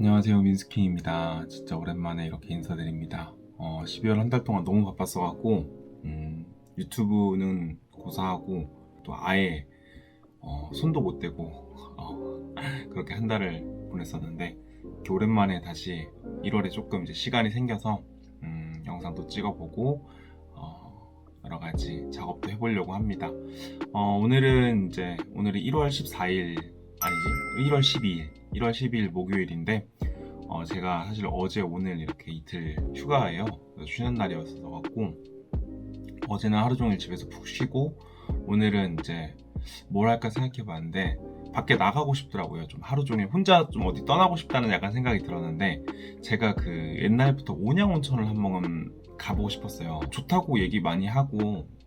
안녕하세요 민스킹입니다. 진짜 오랜만에 이렇게 인사드립니다. 어, 12월 한 달 동안 너무 바빴어갖고 음, 유튜브는 고사하고 또 아예 어, 손도 못 대고 어, 그렇게 한 달을 보냈었는데 오랜만에 다시 1월에 조금 이제 시간이 생겨서 음, 영상도 찍어보고 어, 여러 가지 작업도 해보려고 합니다. 어, 오늘은 이제 오늘이 1월 14일 아니지? 1월 12일. 1월 12일 목요일인데 어, 제가 사실 어제 오늘 이렇게 이틀 휴가예요. 쉬는 날이었어 갖고 어제는 하루 종일 집에서 푹 쉬고 오늘은 이제 뭘 할까 생각해 봤는데 밖에 나가고 싶더라고요. 좀 하루 종일 혼자 좀 어디 떠나고 싶다는 약간 생각이 들었는데 제가 그 옛날부터 온양 온천을 한번 가보고 싶었어요. 좋다고 얘기 많이 하고 그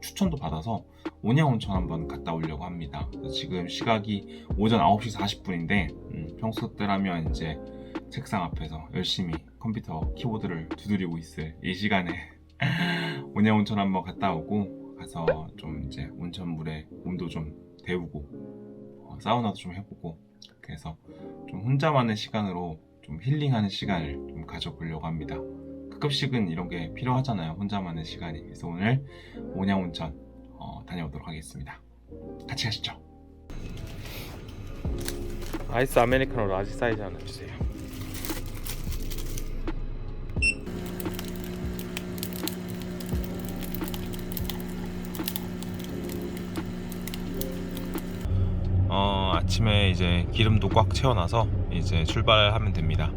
추천도 받아서 온양 온천 한번 갔다 오려고 합니다. 지금 시각이 오전 9시 40분인데 음, 평소 때라면 이제 책상 앞에서 열심히 컴퓨터 키보드를 두드리고 있을 이 시간에 온양 온천 한번 갔다 오고 가서 좀 이제 온천물에 몸도 좀 데우고 어, 사우나도 좀 해보고 그래서 좀 혼자만의 시간으로 좀 힐링하는 시간을 좀 가져보려고 합니다. 가끔씩은 이런 게 필요하잖아요. 혼자만의 시간이. 그래서 오늘 온양 온천 어, 다녀오도록 하겠습니다. 같이 가시죠. 아이스 아메리카노 라지 사이즈 하나 주세요. 어, 아침에 이제 기름도 꽉 채워놔서 이제 출발하면 됩니다.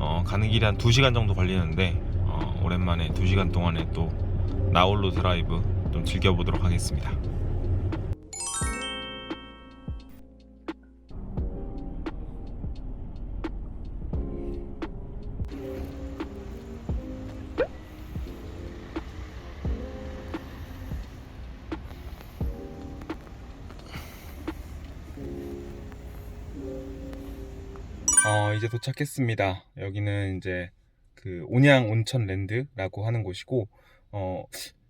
어, 가는 길이 한 2시간 정도 걸리는데 어, 오랜만에 2시간 동안에 또 나홀로 드라이브 좀 즐겨보도록 하겠습니다. 어, 이제 도착했습니다. 여기는 이제 그 온양 온천 랜드라고 하는 곳이고 어,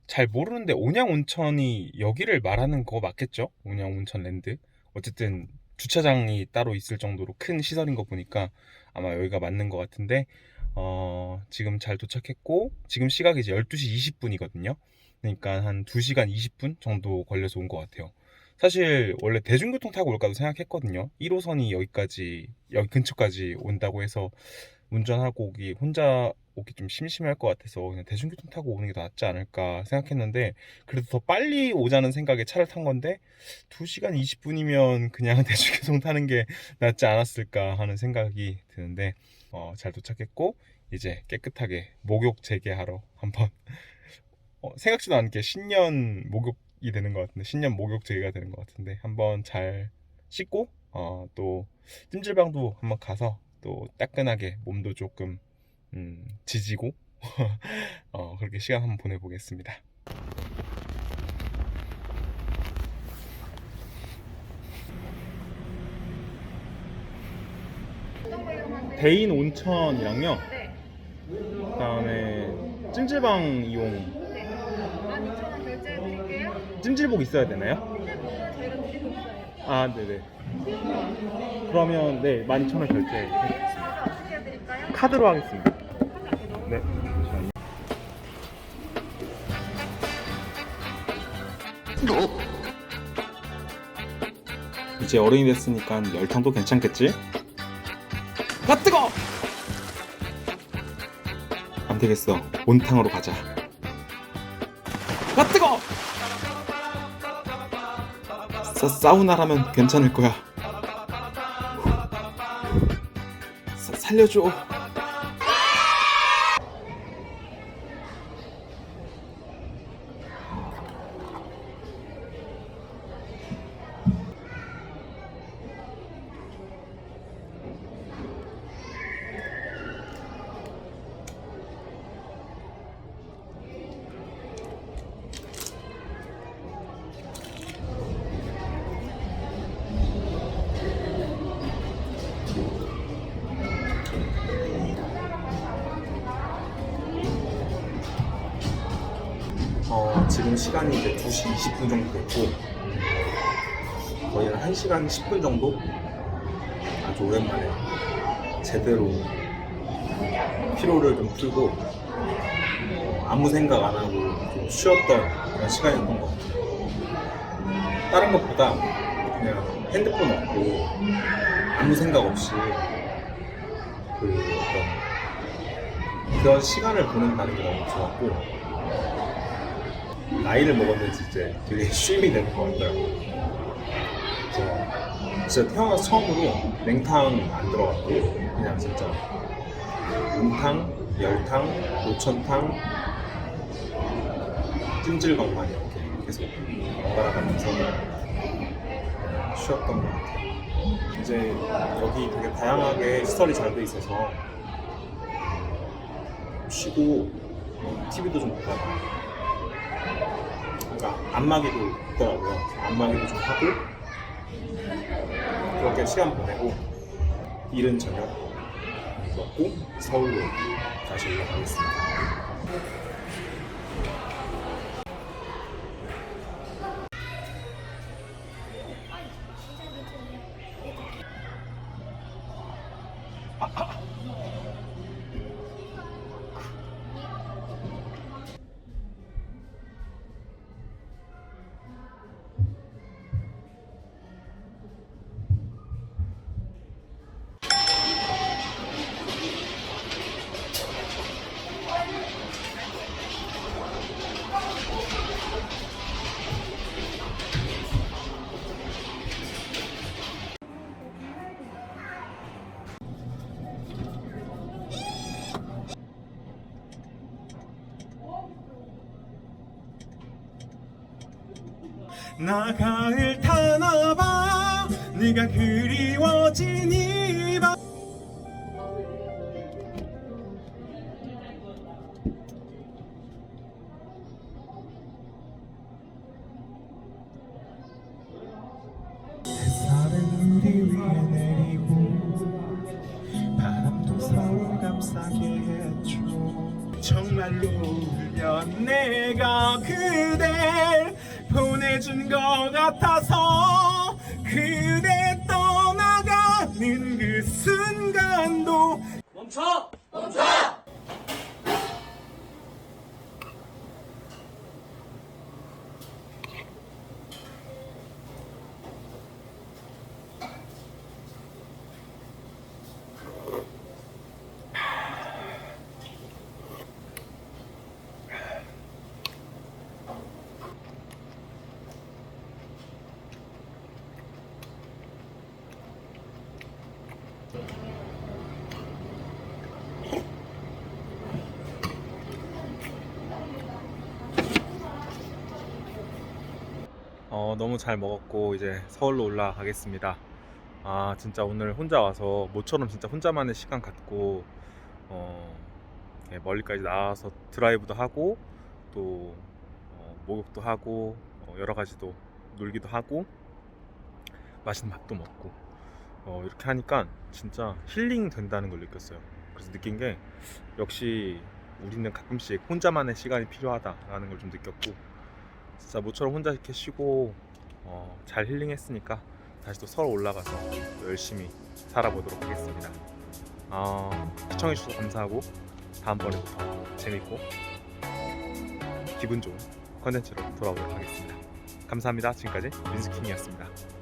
잘 모르는데 온양 온천이 여기를 말하는 거 맞겠죠? 온양 온천 랜드. 어쨌든 주차장이 따로 있을 정도로 큰 시설인 거 보니까 아마 여기가 맞는 것 같은데 어, 지금 잘 도착했고 지금 시각이 이제 12시 20분이거든요. 그러니까 한 2시간 20분 정도 걸려서 온 것 같아요. 사실 원래 대중교통 타고 올까도 생각했거든요. 1호선이 여기까지 여기 근처까지 온다고 해서 운전하고 오기 혼자 오기 좀 심심할 것 같아서 그냥 대중교통 타고 오는 게 더 낫지 않을까 생각했는데 그래도 더 빨리 오자는 생각에 차를 탄 건데 2시간 20분이면 그냥 대중교통 타는 게 낫지 않았을까 하는 생각이 드는데 어, 잘 도착했고 이제 깨끗하게 목욕 재개하러 한번 어, 생각지도 않게 신년 목욕이 되는 것 같은데 신년 목욕 재개가 되는 것 같은데 한번 잘 씻고 어, 또 찜질방도 한번 가서 또 따끈하게 몸도 조금 음, 지지고 어, 그렇게 시간 한번 보내보겠습니다. 대인 온천이랑요. 네. 그다음에 찜질방 이용 네. 12,000원 결제해 드릴게요. 찜질복 있어야 되나요? 핸드폰은 저희가 드리고 있어요. 아, 네네. 그러면 네 12,000원 결제. 카드로 하겠습니다. 네. 이제 어른이 됐으니까 열탕도 괜찮겠지? 아 뜨거! 안 되겠어. 온탕으로 가자. 사, 사우나라면 괜찮을 거야. 사, 살려줘. 지금 시간이 이제 2시 20분 정도 됐고 거의 한 1시간 10분 정도 아주 오랜만에 제대로 피로를 좀 풀고 어, 아무 생각 안 하고 좀 쉬었던 그런 시간이었던 것 같아요. 다른 것보다 그냥 핸드폰 없고 아무 생각 없이 그 어떤 그런 시간을 보낸다는 게 너무 좋았고 나이를 먹었는지 이제 되게 쉼이 되는 것 같더라고요. 그래서 진짜 태어나서 처음으로 냉탕 안 들어갔고 그냥 진짜 온탕, 열탕, 노천탕, 찜질방만 이렇게 계속 번갈아 가면서 쉬었던 것 같아요. 이제 여기 되게 다양하게 시설이 잘 돼 있어서 쉬고 TV도 좀 보다가 그러니까 안마기도 있더라고요. 안마기도 좀 하고 그렇게 시간 보내고 이른 저녁 먹고 서울로 다시 올라가겠습니다. 나 가을 타나봐. 네가 그리워진 이밤. 햇살은 우리 위에 내리고 바람도 서울 감싸게 해줘. 정말로 울면 내가 그댈 보내준 것 같아서 그대 떠나가는 그 순간도 어, 너무 잘 먹었고 이제 서울로 올라가겠습니다. 아 진짜 오늘 혼자 와서 모처럼 진짜 혼자만의 시간 갖고 어, 예, 멀리까지 나와서 드라이브도 하고 또 어, 목욕도 하고 어, 여러 가지도 놀기도 하고 맛있는 밥도 먹고 어, 이렇게 하니까 진짜 힐링 된다는 걸 느꼈어요. 그래서 느낀 게 역시 우리는 가끔씩 혼자만의 시간이 필요하다라는 걸 좀 느꼈고 진짜 모처럼 혼자 이렇게 쉬고 어, 잘 힐링했으니까 다시 또 서울 올라가서 또 열심히 살아보도록 하겠습니다. 어, 시청해주셔서 감사하고 다음번에부터 재밌고 기분 좋은 컨텐츠로 돌아오도록 하겠습니다. 감사합니다. 지금까지 민스킹이었습니다.